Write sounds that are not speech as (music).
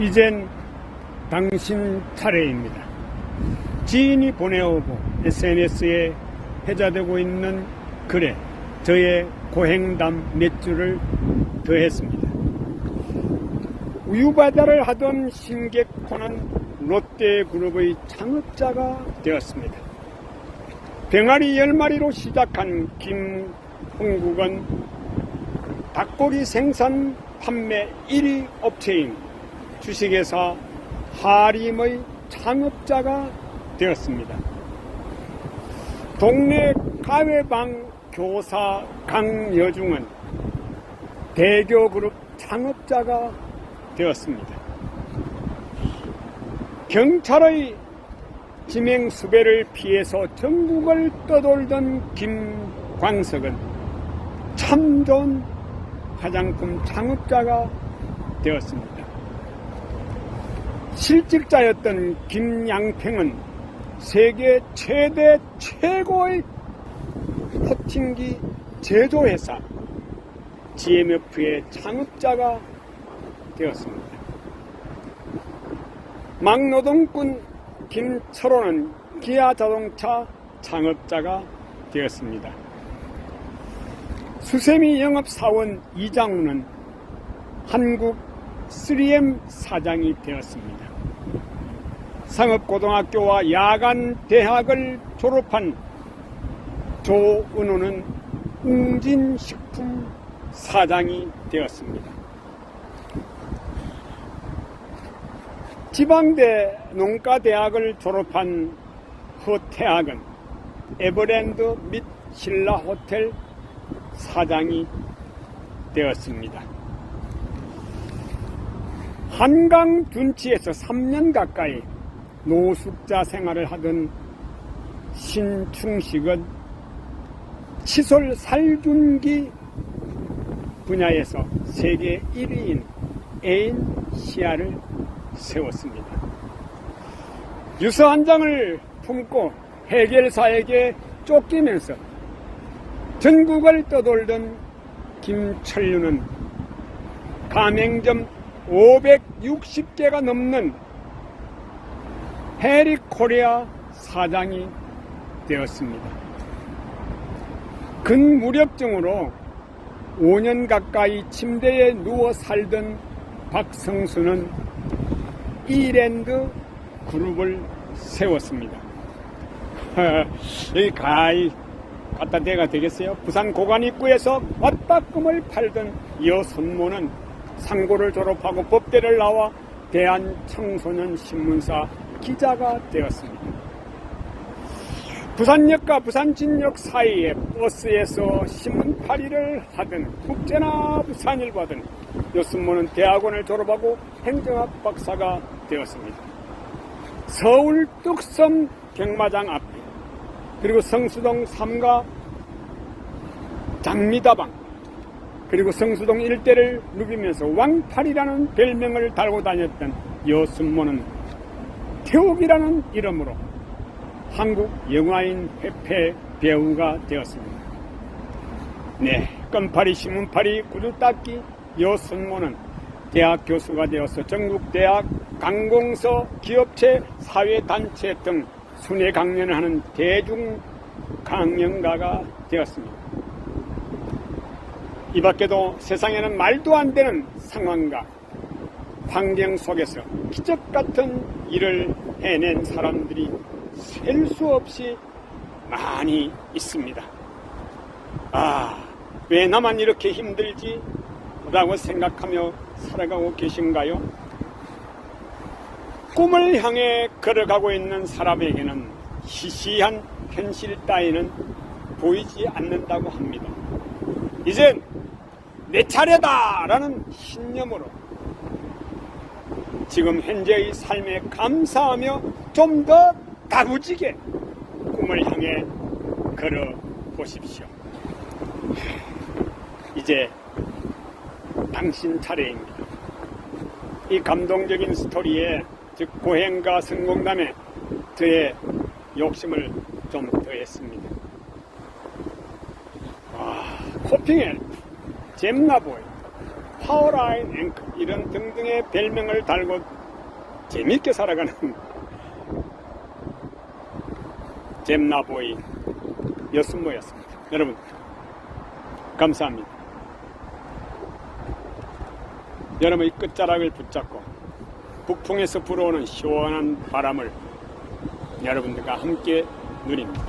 이젠 당신 차례입니다. 지인이 보내오고 SNS에 회자되고 있는 글에 저의 고행담 몇 줄을 더했습니다. 우유바다를 하던 신객호는 롯데그룹의 창업자가 되었습니다. 병아리 10마리로 시작한 김흥국은 닭고기 생산 판매 1위 업체인 주식회사 하림의 창업자가 되었습니다. 동네 가회방 교사 강여중은 대교그룹 창업자가 되었습니다. 경찰의 지명 수배를 피해서 전국을 떠돌던 김광석은 참 좋은 화장품 창업자가 되었습니다. 실직자였던 김양평은 세계 최대 최고의 코팅기 제조회사 GMF의 창업자가 되었습니다. 막노동꾼 김철호는 기아 자동차 창업자가 되었습니다. 수세미 영업사원 이장우는 한국 3M 사장이 되었습니다. 상업고등학교와 야간대학을 졸업한 조은호는 웅진식품 사장이 되었습니다. 지방대 농가대학을 졸업한 허태학은 에버랜드 및 신라 호텔 사장이 되었습니다. 한강 둔치에서 3년 가까이 노숙자 생활을 하던 신충식은 치솔 살균기 분야에서 세계 1위인 에인 시아를 세웠습니다. 유서 한 장을 품고 해결사에게 쫓기면서 전국을 떠돌던 김철류는 가맹점 560개가 넘는 해리 코리아 사장이 되었습니다. 근무력증으로 5년 가까이 침대에 누워 살던 박성수는 이랜드 그룹을 세웠습니다. (laughs) 여기 가히 갖다 대가 되겠어요? 부산 고관 입구에서 왔다금을 팔던 여선모는 상고를 졸업하고 법대를 나와 대한청소년 신문사 기자가 되었습니다. 부산역과 부산진역 사이에 버스에서 신문팔이를 하던 국제나 부산일보든 여순모는 대학원을 졸업하고 행정학 박사가 되었습니다. 서울 뚝섬 경마장 앞에 그리고 성수동 삼가 장미다방 그리고 성수동 일대를 누비면서 왕팔이라는 별명을 달고 다녔던 여순모는 태욱이라는 이름으로 한국 영화인 회패 배우가 되었습니다. 네, 껌파리, 신문파리, 구두닦기 여순모는 대학 교수가 되어서 전국 대학, 강공서, 기업체, 사회단체 등 순회 강연을 하는 대중 강연가가 되었습니다. 이 밖에도 세상에는 말도 안 되는 상황과 환경 속에서 기적 같은 일을 해낸 사람들이 셀 수 없이 많이 있습니다. 아, 왜 나만 이렇게 힘들지? 라고 생각하며 살아가고 계신가요? 꿈을 향해 걸어가고 있는 사람에게는 시시한 현실 따위는 보이지 않는다고 합니다. 이젠 내 차례다! 라는 신념으로 지금 현재의 삶에 감사하며 좀 더 다부지게 꿈을 향해 걸어 보십시오. 이제 당신 차례입니다. 이 감동적인 스토리에 즉 고행과 성공담에 저의 욕심을 좀 더했습니다. 와, 코핑에 잼나보이 파워라인 앵커 이런 등등의 별명을 달고 재밌게 살아가는 잼나보이 여순모였습니다. 여러분 감사합니다. 여러분의 끝자락을 붙잡고 북풍에서 불어오는 시원한 바람을 여러분들과 함께 누립니다.